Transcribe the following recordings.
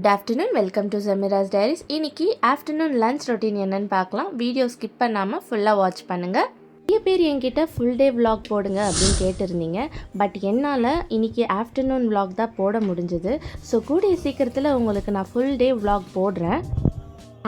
Good afternoon welcome to Jemira's diaries இன்னைக்கு afternoon lunch routine என்னன்னு பார்க்கலாம். வீடியோ ஸ்கிப் பண்ணாமல் ஃபுல்லாக வாட்ச் பண்ணுங்கள் நிறைய பேர் என்கிட்ட ஃபுல் டே விலாக் போடுங்க அப்படின்னு கேட்டிருந்தீங்க. பட் என்னால் இன்னைக்கு ஆஃப்டர்நூன் விலாக் தான் போட முடிஞ்சது. ஸோ கூடிய சீக்கிரத்தில் உங்களுக்கு நான் ஃபுல் டே விலாக் போடுறேன்.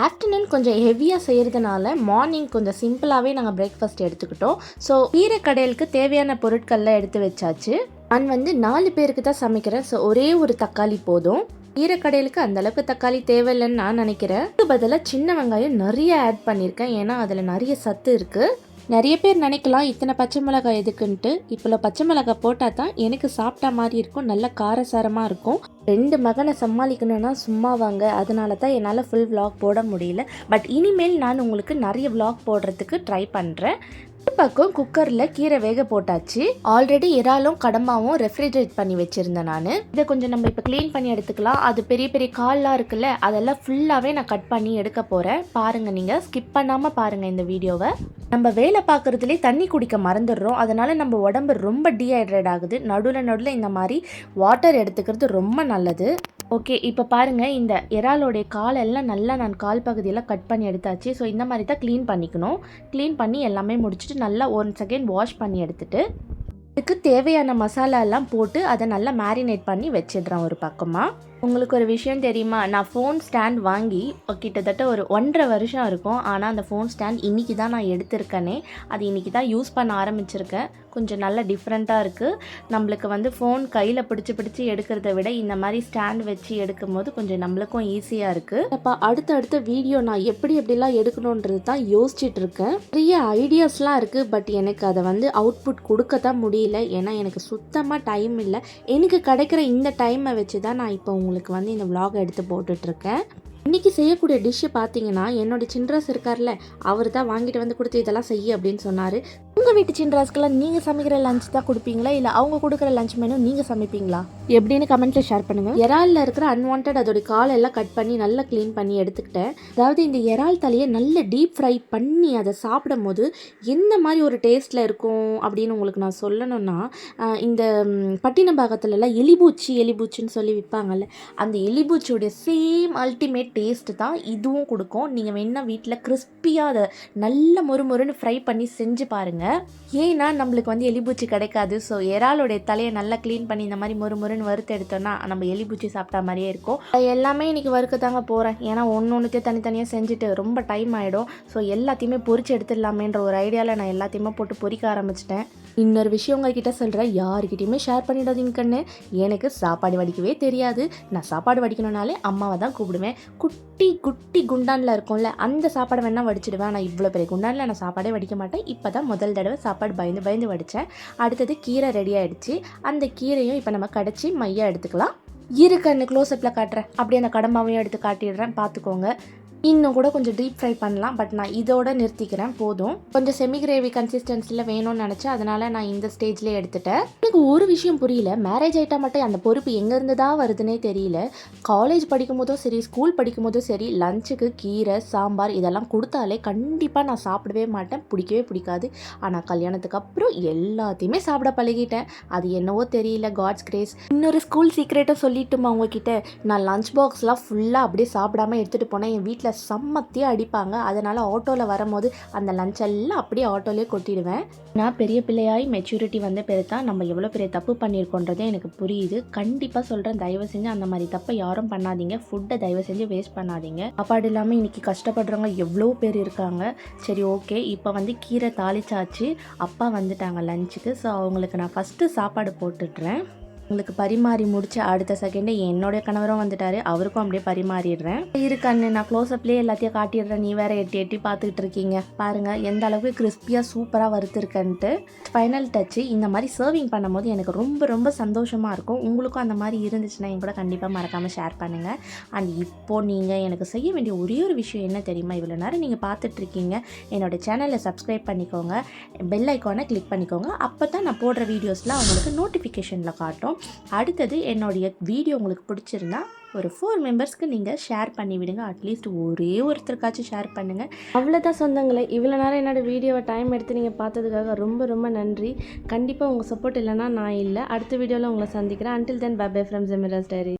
ஆஃப்டர்நூன் கொஞ்சம் ஹெவியாக செய்கிறதுனால மார்னிங் கொஞ்சம் சிம்பிளாகவே நாங்கள் பிரேக்ஃபாஸ்ட் எடுத்துக்கிட்டோம். ஸோ கீரை கடையலுக்கு தேவையான பொருட்கள்லாம் எடுத்து வச்சாச்சு. நான் வந்து நாலு பேருக்கு தான் சமைக்கிறேன். ஸோ ஒரே ஒரு தக்காளி போதும். ஈரக்கடையிலுக்கு அந்த அளவுக்கு தக்காளி தேவையில்லைன்னு நான் நினைக்கிறேன். அதுக்கு பதிலாக சின்ன வெங்காயம் நிறைய ஆட் பண்ணியிருக்கேன். ஏன்னா அதில் நிறைய சத்து இருக்குது நிறைய பேர் நினைக்கலாம் இத்தனை பச்சை மிளகாய் எதுக்குன்ட்டு. இப்போ பச்சை மிளகாய் போட்டால் தான் எனக்கு சாப்பிட்டா மாதிரி இருக்கும். நல்ல காரசாரமாக இருக்கும். ரெண்டு மகனை சமாளிக்கணும்னா சும்மா வாங்க அதனால தான் என்னால் ஃபுல் விளாக் போட முடியல. பட் இனிமேல் நான் உங்களுக்கு நிறைய விளாக் போடுறதுக்கு ட்ரை பண்ணுறேன் பக்கம் குக்கரில் கீரை வேக போட்டாச்சு. ஆல்ரெடி இறாலும் கடம்பாவும் ரெஃப்ரிஜரேட் பண்ணி வச்சுருந்தேன் நான். இதை கொஞ்சம் நம்ம இப்போ க்ளீன் பண்ணி எடுத்துக்கலாம். அது பெரிய பெரிய கால்லாம் இருக்குல்ல அதெல்லாம் ஃபுல்லாகவே நான் கட் பண்ணி எடுக்க போகிறேன் பாருங்கள் நீங்கள் ஸ்கிப் பண்ணாமல் பாருங்கள் இந்த வீடியோவை. நம்ம வேலை பார்க்குறதுலே தண்ணி குடிக்க மறந்துடுறோம். அதனால் நம்ம உடம்பு ரொம்ப டீஹைட்ரேட் ஆகுது. நடுவில் நடுவில் இந்த மாதிரி வாட்டர் எடுத்துக்கிறது ரொம்ப நல்லது. ஓகே இப்போ பாருங்கள் இந்த இறாலோடைய காலெல்லாம் நல்லா நான் கால் பகுதியெல்லாம் கட் பண்ணி எடுத்தாச்சு. ஸோ இந்த மாதிரி தான் க்ளீன் பண்ணிக்கணும். க்ளீன் பண்ணி எல்லாமே முடிச்சுட்டு நல்லா ஒன் செகண்ட் வாஷ் பண்ணி எடுத்துகிட்டு இதுக்கு தேவையான மசாலா எல்லாம் போட்டு அதை நல்லா மேரினேட் பண்ணி வச்சிடுறோம் ஒரு பக்கமாக உங்களுக்கு ஒரு விஷயம் தெரியுமா? நான் ஃபோன் ஸ்டாண்ட் வாங்கி கிட்டத்தட்ட ஒரு ஒன்றரை வருஷம் இருக்கும். ஆனால் அந்த ஃபோன் ஸ்டாண்ட் இன்றைக்கி தான் நான் எடுத்திருக்கேனே. அது இன்றைக்கி தான் யூஸ் பண்ண ஆரம்பிச்சிருக்கேன். கொஞ்சம் நல்ல டிஃப்ரெண்ட்டாக இருக்குது நம்மளுக்கு வந்து ஃபோன் கையில் பிடிச்சி பிடிச்சி எடுக்கிறத விட இந்த மாதிரி ஸ்டாண்ட் வச்சு எடுக்கும் போது கொஞ்சம் நம்மளுக்கும் ஈஸியாக இருக்குது அப்போ அடுத்தடுத்த வீடியோ நான் எப்படி எப்படிலாம் எடுக்கணுன்றது தான் யோசிச்சுட்டு இருக்கேன். நிறைய ஐடியாஸ்லாம் இருக்குது பட் எனக்கு அதை வந்து அவுட்புட் கொடுக்க தான் முடியல. ஏன்னா எனக்கு சுத்தமாக டைம் இல்லை. எனக்கு கிடைக்கிற இந்த டைமை வச்சு தான் நான் இப்போ உங்களுக்கு வந்து இந்த விலாகை எடுத்து போட்டுட்ருக்கேன். இன்றைக்கி செய்யக்கூடிய டிஷ்ஷு பார்த்தீங்கன்னா என்னோட சின்ரஸ் இருக்கார்ல அவர் தான் வாங்கிட்டு வந்து கொடுத்து இதெல்லாம் செய்ய அப்படின்னு சொன்னார். உங்கள் வீட்டு சின்ராஸ்க்கெல்லாம் நீங்கள் சமைக்கிற லஞ்ச் தான் கொடுப்பீங்களா? இல்லை அவங்க கொடுக்குற லஞ்ச் மெனு நீங்கள் சமைப்பீங்களா? எப்படின்னு கமெண்ட்டில் ஷேர் பண்ணுங்கள் இறாலில் இருக்கிற அன்வான்ட் அதோட காலெல்லாம் கட் பண்ணி நல்லா க்ளீன் பண்ணி எடுத்துக்கிட்டேன். அதாவது இந்த இறால் தலையை நல்ல டீப் ஃப்ரை பண்ணி அதை சாப்பிடும் போது எந்த மாதிரி ஒரு டேஸ்ட்டில் இருக்கும் அப்படின்னு உங்களுக்கு நான் சொல்லணும்னா இந்த ம், பட்டினப்பாக்கத்துலலாம் எலிபூச்சி எலிபூச்சின்னு சொல்லி விற்பாங்கல்ல அந்த எலிபூச்சியோடைய சேம் அல்டிமேட் டேஸ்ட்டு தான் இதுவும் கொடுக்கும். நீங்கள் வேணால் வீட்டில் கிறிஸ்பியாக அதை நல்ல மொறுமொறுன்னு ஃப்ரை பண்ணி செஞ்சு பாருங்கள் ஏன்னா நம்மளுக்கு வந்து எலிபூச்சி கிடைக்காது. ஸோ இறாலோடைய தலையை நல்லா க்ளீன் பண்ணி இந்த மாதிரி மொறுமொறுன்னு வறுத்து எடுத்தோன்னா நம்ம எலிபூச்சி சாப்பிட்டா மாதிரியே இருக்கும். அது எல்லாமே இன்றைக்கி வறுக்க தாங்க போகிறேன் ஏன்னா ஒன்று ஒன்றுத்தையும் தனித்தனியாக செஞ்சுட்டு ரொம்ப டைம் ஆகிடும் ஸோ எல்லாத்தையுமே பொறிச்சு எடுத்துடலாமேன்ற ஒரு ஐடியாவில் நான் எல்லாத்தையுமே போட்டு பொறிக்க ஆரம்பிச்சிட்டேன். இன்னொரு விஷயம் உங்ககிட்ட சொல்கிறேன் யாருக்கிட்டையுமே ஷேர் பண்ணிடாதீங்க கண்ணு. எனக்கு சாப்பாடு வடிக்கவே தெரியாது. நான் சாப்பாடு வடிக்கணும்னாலே அம்மாவை தான் கூப்பிடுவேன். குட்டி குட்டி குண்டானில் இருக்கும்ல அந்த சாப்பாடை வேணால் வடிச்சிடுவேன். ஆனால் இவ்வளோ பெரிய குண்டானில் நான் சாப்பாடே வடிக்க மாட்டேன். இப்போ தான் முதல் தடவை சாப்பாடு பயந்து பயந்து வடித்தேன். அடுத்தது கீரை ரெடி ஆகிடுச்சி அந்த கீரையும் இப்போ நம்ம கடைச்சி மையாக எடுத்துக்கலாம். இரு கண்ணு க்ளோஸ்அப்பில் காட்டுறேன். அப்படியே அந்த கடம்பாவையும் எடுத்து காட்டிடுறேன். பார்த்துக்கோங்க. இன்னும் கூட கொஞ்சம் டீப் ஃப்ரை பண்ணலாம் பட் நான் இதோட நிறுத்திக்கிறேன் போதும். கொஞ்சம் செமி கிரேவி கன்சிஸ்டன்சியில் வேணும்னு நினச்சேன் அதனால நான் இந்த ஸ்டேஜ்லேயே எடுத்துட்டேன். எனக்கு ஒரு விஷயம் புரியல. மேரேஜ் ஆகிட்டா மட்டும் அந்த பொறுப்பு எங்கேருந்து தான் வருதுன்னே தெரியல. காலேஜ் படிக்கும் போதும் சரி ஸ்கூல் படிக்கும் போதும் சரி லஞ்சுக்கு கீரை சாம்பார் இதெல்லாம் கொடுத்தாலே கண்டிப்பாக நான் சாப்பிடவே மாட்டேன். பிடிக்கவே பிடிக்காது. ஆனால் கல்யாணத்துக்கு அப்புறம் எல்லாத்தையுமே சாப்பிட பழகிட்டேன். அது என்னவோ தெரியல காட்ஸ் கிரேஸ் இன்னொரு ஸ்கூல் சீக்ரெட்டாக சொல்லிட்டுமா உங்ககிட்ட? நான் லஞ்ச் பாக்ஸ்லாம் ஃபுல்லாக அப்படியே சாப்பிடாம எடுத்துகிட்டு போனேன். என் வீட்டில் செம்மத்தியாக அடிப்பாங்க. அதனால் ஆட்டோவில் வரும்போது அந்த லஞ்ச் எல்லாம் அப்படியே ஆட்டோலேயே கொட்டிடுவேன். நான் பெரிய பிள்ளையாய் மெச்சூரிட்டி வந்த பிறகு தான் நம்ம எவ்வளோ பெரிய தப்பு பண்ணியிருக்கோன்றதே எனக்கு புரியுது. கண்டிப்பாக சொல்கிறேன் தயவு செஞ்சு அந்த மாதிரி தப்பை யாரும் பண்ணாதீங்க. ஃபுட்டை தயவு செஞ்சு வேஸ்ட் பண்ணாதீங்க. சாப்பாடு இல்லாமல் இன்றைக்கி கஷ்டப்படுறவங்க எவ்வளோ பேர் இருக்காங்க. சரி ஓகே இப்போ வந்து கீரை தாளிச்சாச்சு. அப்பா வந்துட்டாங்க லஞ்சுக்கு ஸோ அவங்களுக்கு நான் ஃபஸ்ட்டு சாப்பாடு போட்டுடுறேன். உங்களுக்கு பரிமாறி முடிச்சு அடுத்த செகண்டே என்னுடைய கணவரும் வந்துட்டாரு. அவருக்கும் அப்படியே பரிமாறிடுறேன். இரு கண்ணு நான் க்ளோஸ்அப்லேயே எல்லாத்தையும் காட்டிடுறேன். நீ வேற எட்டி எட்டி பார்த்துக்கிட்டு இருக்கீங்க. பாருங்க எந்த அளவுக்கு கிறிஸ்பியாக சூப்பராக வறுத்துருக்கன்ட்டு. ஃபைனல் டச்சு இந்த மாதிரி சர்விங் பண்ணும்போது எனக்கு ரொம்ப ரொம்ப சந்தோஷமாக இருக்கும். உங்களுக்கும் அந்த மாதிரி இருந்துச்சுன்னா என் கூட கண்டிப்பாக மறக்காமல் ஷேர் பண்ணுங்கள் அண்ட் இப்போது நீங்கள் எனக்கு செய்ய வேண்டிய ஒரே ஒரு விஷயம் என்ன தெரியுமா? இவ்வளோ நேரம் நீங்கள் பார்த்துட்ருக்கீங்க என்னோட சேனலை சப்ஸ்கிரைப் பண்ணிக்கோங்க. பெல் ஐக்கானை கிளிக் பண்ணிக்கோங்க. அப்போ தான் நான் போடுற வீடியோஸ்லாம் உங்களுக்கு நோட்டிஃபிகேஷனில் காட்டும். அடுத்தது என்னுடைய வீடியோ உங்களுக்கு பிடிச்சிருந்தா ஒரு ஃபோர் மெம்பர்ஸ்க்கு நீங்கள் ஷேர் பண்ணி விடுங்க. அட்லீஸ்ட் ஒரே ஒருத்தருக்காச்சும் ஷேர் பண்ணுங்கள் அவ்வளோதான் சொந்தங்களே. இவ்வளோ நேரம் என்னோடய வீடியோவை டைம் எடுத்து நீங்கள் பார்த்ததுக்காக ரொம்ப ரொம்ப நன்றி. கண்டிப்பாக உங்கள் சப்போர்ட் இல்லைனா நான் இல்லை. அடுத்த வீடியோவில் உங்களை சந்திக்கிறேன். Until then bye from Jemira's diary